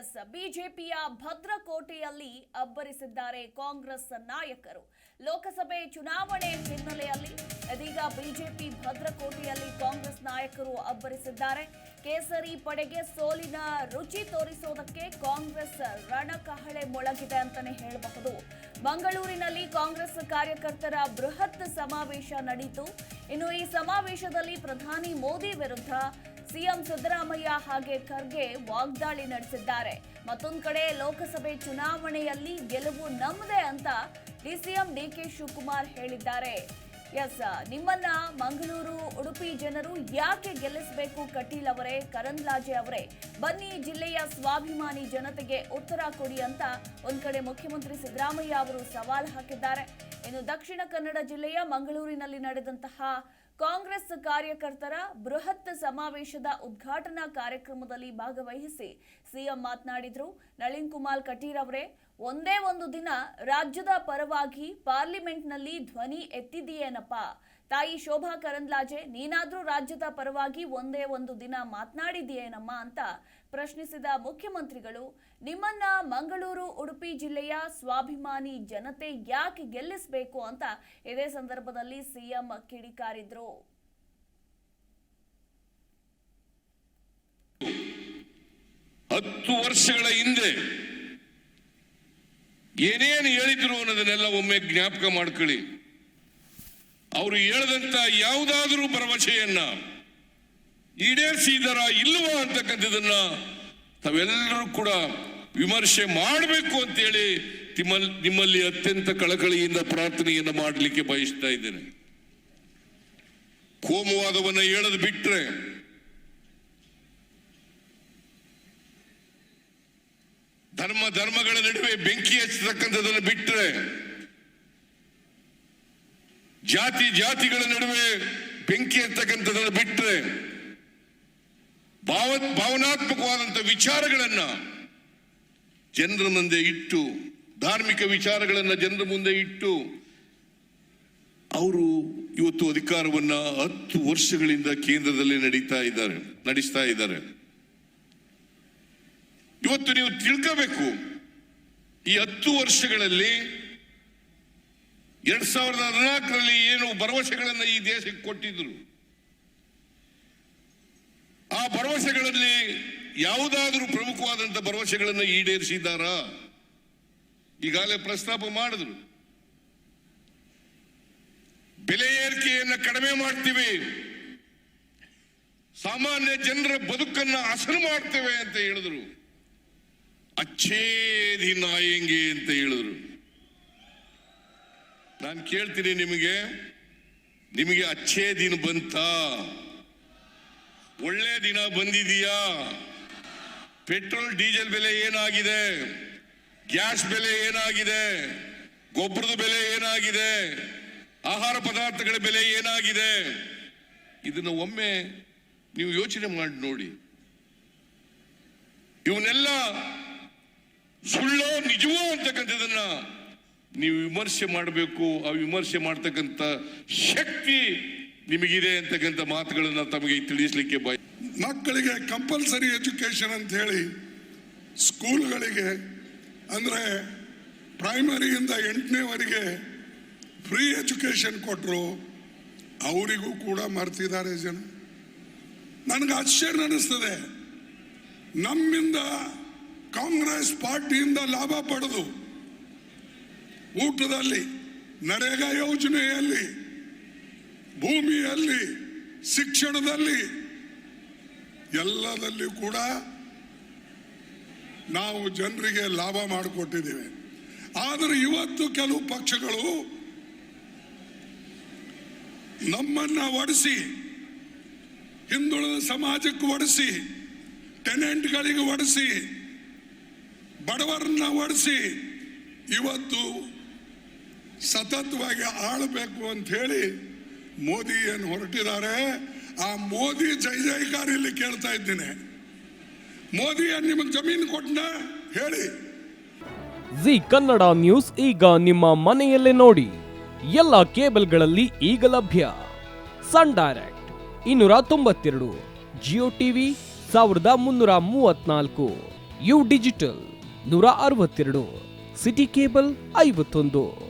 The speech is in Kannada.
ಎಸ್ ಬಿಜೆಪಿಯ ಭದ್ರಕೋಟೆಯಲ್ಲಿ ಅಬ್ಬರಿಸಿದ್ದಾರೆ ಕಾಂಗ್ರೆಸ್ ನಾಯಕರು. ಲೋಕಸಭೆ ಚುನಾವಣೆ ಹಿನ್ನೆಲೆಯಲ್ಲಿ ಇದೀಗ ಬಿಜೆಪಿ ಭದ್ರಕೋಟೆಯಲ್ಲಿ ಕಾಂಗ್ರೆಸ್ ನಾಯಕರು ಅಬ್ಬರಿಸಿದ್ದಾರೆ. ಕೇಸರಿ ಪಡೆಗೆ ಸೋಲಿನ ರುಚಿ ತೋರಿಸೋದಕ್ಕೆ ಕಾಂಗ್ರೆಸ್ ರಣಕಹಳೆ ಮೊಳಗಿದೆ ಅಂತಾನೆ ಹೇಳಬಹುದು. ಮಂಗಳೂರಿನಲ್ಲಿ ಕಾಂಗ್ರೆಸ್ ಕಾರ್ಯಕರ್ತರ ಬೃಹತ್ ಸಮಾವೇಶ ನಡೆಯಿತು ಇನ್ನು ಈ ಸಮಾವೇಶದಲ್ಲಿ ಪ್ರಧಾನಿ ಮೋದಿ ವಿರುದ್ಧ ಸಿಎಂ ಸಿದ್ದರಾಮಯ್ಯ ಹಾಗೆ ಖರ್ಗೆ ವಾಗ್ದಾಳಿ ನಡೆಸಿದ್ದಾರೆ. ಮತ್ತೊಂದು ಕಡೆ ಲೋಕಸಭೆ ಚುನಾವಣೆಯಲ್ಲಿ ಗೆಲುವು ನಮ್ಮದೇ ಅಂತ ಡಿಸಿಎಂ ಡಿಕೆ ಶಿವಕುಮಾರ್ ಹೇಳಿದ್ದಾರೆ. ಎಸ್, ನಿಮ್ಮನ್ನ ಮಂಗಳೂರು, ಉಡುಪಿ ಜನರು ಯಾಕೆ ಗೆಲ್ಲಿಸಬೇಕು ಕಟೀಲ್ ಅವರೇ ಕರಂದ್ಲಾಜೆ ಅವರೇ? ಬನ್ನಿ ಜಿಲ್ಲೆಯ ಸ್ವಾಭಿಮಾನಿ ಜನತೆಗೆ ಉತ್ತರ ಕೊಡಿ ಅಂತ ಒಂದ್ ಕಡೆ ಮುಖ್ಯಮಂತ್ರಿ ಸಿದ್ದರಾಮಯ್ಯ ಅವರು ಸವಾಲ್ ಹಾಕಿದ್ದಾರೆ. ಇನ್ನು ದಕ್ಷಿಣ ಕನ್ನಡ ಜಿಲ್ಲೆಯ ಮಂಗಳೂರಿನಲ್ಲಿ ನಡೆದಂತಹ ಕಾಂಗ್ರೆಸ್ ಕಾರ್ಯಕರ್ತರ ಬೃಹತ್ ಸಮಾವೇಶದ ಉದ್ಘಾಟನಾ ಕಾರ್ಯಕ್ರಮದಲ್ಲಿ ಭಾಗವಹಿಸಿ ಸಿಎಂ ಮಾತನಾಡಿದ್ರು. ನಳಿನ್ ಕುಮಾರ್ ಕಟೀರ್ ಅವರೇ, ಒಂದೇ ಒಂದು ದಿನ ರಾಜ್ಯದ ಪರವಾಗಿ ಪಾರ್ಲಿಮೆಂಟ್ನಲ್ಲಿ ಧ್ವನಿ ಎತ್ತಿದೆಯೇನಪ್ಪ ತಾಯಿ ಶೋಭಾ ಕರಂದ್ಲಾಜೆ, ನೀನಾದ್ರೂ ರಾಜ್ಯದ ಪರವಾಗಿ ಒಂದೇ ಒಂದು ದಿನ ಮಾತನಾಡಿದೆಯೇನಮ್ಮ ಅಂತ ಪ್ರಶ್ನಿಸಿದ ಮುಖ್ಯಮಂತ್ರಿಗಳು, ನಿಮ್ಮನ್ನ ಮಂಗಳೂರು, ಉಡುಪಿ ಜಿಲ್ಲೆಯ ಸ್ವಾಭಿಮಾನಿ ಜನತೆ ಯಾಕೆ ಗೆಲ್ಲಿಸಬೇಕು ಅಂತ ಇದೇ ಸಂದರ್ಭದಲ್ಲಿ ಸಿಎಂ ಕಿಡಿಕಾರಿದ್ರು. ಹತ್ತು ವರ್ಷಗಳ ಹಿಂದೆ ಏನೇನು ಹೇಳಿದ್ರು ಅನ್ನೋದನ್ನೆಲ್ಲ ಒಮ್ಮೆ ಜ್ಞಾಪಕ ಮಾಡ್ಕೊಳ್ಳಿ. ಅವರು ಹೇಳದಂತ ಯಾವುದಾದ್ರೂ ಭರವಸೆಯನ್ನ ಈಡೇರಿಸಿದರ ಇಲ್ಲವಾ ಅಂತಕ್ಕಂಥದನ್ನ ತಾವೆಲ್ಲರೂ ಕೂಡ ವಿಮರ್ಶೆ ಮಾಡಬೇಕು ಅಂತೇಳಿ ನಿಮ್ಮಲ್ಲಿ ಅತ್ಯಂತ ಕಳಕಳಿಯಿಂದ ಪ್ರಾರ್ಥನೆಯನ್ನು ಮಾಡಲಿಕ್ಕೆ ಬಯಸ್ತಾ ಇದ್ದೇನೆ. ಕೋಮುವಾದವನ್ನ ಹೇಳದ್ ಬಿಟ್ರೆ ಧರ್ಮ, ಧರ್ಮಗಳ ನಡುವೆ ಬೆಂಕಿ ಹಚ್ಚತಕ್ಕಂಥದನ್ನು ಬಿಟ್ಟರೆ ಜಾತಿ ಜಾತಿಗಳ ನಡುವೆ ಬೆಂಕಿ ಅಂತಕ್ಕಂಥದ್ದನ್ನು ಬಿಟ್ಟರೆ ಭಾವ ಭಾವನಾತ್ಮಕವಾದಂಥ ವಿಚಾರಗಳನ್ನ ಜನರ ಮುಂದೆ ಇಟ್ಟು, ಧಾರ್ಮಿಕ ವಿಚಾರಗಳನ್ನ ಜನರ ಮುಂದೆ ಇಟ್ಟು ಅವರು ಇವತ್ತು ಅಧಿಕಾರವನ್ನ ಹತ್ತು ವರ್ಷಗಳಿಂದ ಕೇಂದ್ರದಲ್ಲಿ ನಡೀತಾ ಇದ್ದಾರೆ, ನಡೆಸ್ತಾ ಇದ್ದಾರೆ. ಇವತ್ತು ನೀವು ತಿಳ್ಕೋಬೇಕು, ಈ ಹತ್ತು ವರ್ಷಗಳಲ್ಲಿ ಎರಡ್ ಸಾವಿರದ ಹದಿನಾಲ್ಕರಲ್ಲಿ ಏನು ಭರವಸೆಗಳನ್ನು ಈ ದೇಶಕ್ಕೆ ಕೊಟ್ಟಿದ್ರು? ಆ ಭರವಸೆಗಳಲ್ಲಿ ಯಾವುದಾದರೂ ಪ್ರಮುಖವಾದಂತ ಭರವಸೆಗಳನ್ನು ಈಡೇರಿಸಿದ್ದಾರಾ? ಈಗಾಗಲೇ ಪ್ರಸ್ತಾಪ ಮಾಡಿದ್ರು. ಬೆಲೆ ಏರಿಕೆಯನ್ನು ಕಡಿಮೆ ಮಾಡ್ತೀವಿ. ಸಾಮಾನ್ಯ ಜನರ ಬದುಕನ್ನ ಹಸನು ಮಾಡ್ತೇವೆ ಅಂತ ಹೇಳಿದ್ರು. ಅಚ್ಛೇದಿ ನಾಯಂಗೆ ಅಂತ ಹೇಳಿದ್ರು. ನಾನು ಕೇಳ್ತೀನಿ ನಿಮಗೆ. ನಿಮಗೆ ಅಚ್ಚೇ ದಿನ ಬಂತ. ಒಳ್ಳೆ ದಿನ ಬಂದಿದೆಯಾ? ಪೆಟ್ರೋಲ್, ಡೀಸೆಲ್ ಬೆಲೆ ಏನಾಗಿದೆ? ಗ್ಯಾಸ್ ಬೆಲೆ ಏನಾಗಿದೆ? ಗೊಬ್ಬರದ ಬೆಲೆ ಏನಾಗಿದೆ? ಆಹಾರ ಪದಾರ್ಥಗಳ ಬೆಲೆ ಏನಾಗಿದೆ? ಇದನ್ನು ಒಮ್ಮೆ ನೀವು ಯೋಚನೆ ಮಾಡಿ ನೋಡಿ. ಇವನ್ನೆಲ್ಲ ಸುಳ್ಳೋ, ನಿಜವೋ ಅಂತಕ್ಕಂಥದನ್ನ ನೀವು ವಿಮರ್ಶೆ ಮಾಡಬೇಕು, ಆ ವಿಮರ್ಶೆ ಮಾಡ್ತಕ್ಕಂಥ ಶಕ್ತಿ ನಿಮಗಿದೆ ಅಂತಕ್ಕಂಥ ಮಾತುಗಳನ್ನು ತಮಗೆ ತಿಳಿಸಲಿಕ್ಕೆ ಬಯ ಮಕ್ಕಳಿಗೆ ಕಂಪಲ್ಸರಿ ಎಜುಕೇಶನ್ ಅಂತ ಹೇಳಿ ಸ್ಕೂಲ್ಗಳಿಗೆ ಅಂದರೆ ಪ್ರೈಮರಿಯಿಂದ ಎಂಟನೇವರೆಗೆ ಫ್ರೀ ಎಜುಕೇಶನ್ ಕೊಟ್ಟರು ಅವರಿಗೂ ಕೂಡ ಮರ್ತಿದ್ದಾರೆ ಜನ. ನನಗೆ ಆಶ್ಚರ್ಯ ಅನ್ನಿಸ್ತದೆ ನಮ್ಮಿಂದ ಕಾಂಗ್ರೆಸ್ ಪಾರ್ಟಿಯಿಂದ ಲಾಭ ಪಡೆದು ಊಟದಲ್ಲಿ, ನರೇಗಾ ಯೋಜನೆಯಲ್ಲಿ, ಭೂಮಿಯಲ್ಲಿ, ಶಿಕ್ಷಣದಲ್ಲಿ, ಎಲ್ಲದಲ್ಲಿ ಕೂಡ ನಾವು ಜನರಿಗೆ ಲಾಭ ಮಾಡಿಕೊಟ್ಟಿದ್ದೇವೆ. ಆದರೆ ಇವತ್ತು ಕೆಲವು ಪಕ್ಷಗಳು ನಮ್ಮನ್ನ ಒಡಿಸಿ, ಹಿಂದುಳಿದ ಸಮಾಜಕ್ಕೆ ಒಡಿಸಿ, ಟೆನೆಂಟ್ಗಳಿಗೆ ಒಡಿಸಿ, ಬಡವರನ್ನ ಒಡಿಸಿ, ಇವತ್ತು ಸತತವಾಗಿ ಆಳಬೇಕು ಅಂತ ಹೇಳಿ ಮೋದಿ ಏನು ಹೊರಟಿದ್ದಾರೆ. ಆ ಮೋದಿ ಜೈ ಜೈಕಾರ ಇಲ್ಲಿ ಕೇಳ್ತಾ ಇದ್ದೀನಿ. ಮೋದಿ ನಿಮಗೆ ಜಮೀನು ಕೊಟ್ಟನ ಹೇಳಿ. ಜಿ ಕನ್ನಡ ನ್ಯೂಸ್ ಈಗ ನಿಮ್ಮ ಮನೆಯಲ್ಲೇ ನೋಡಿ. ಎಲ್ಲ ಕೇಬಲ್ಗಳಲ್ಲಿ ಈಗ ಲಭ್ಯ. ಸನ್ ಡೈರೆಕ್ಟ್ ಇನ್ನೂರ ತೊಂಬತ್ತೆರಡು, ಜಿಯೋ ಟಿವಿ ಸಾವಿರದ ಮುನ್ನೂರ ಮೂವತ್ನಾಲ್ಕು, ಯು ಡಿಜಿಟಲ್ ನೂರ ಅರವತ್ತೆರಡು, ಸಿಟಿ ಕೇಬಲ್ ಐವತ್ತೊಂದು.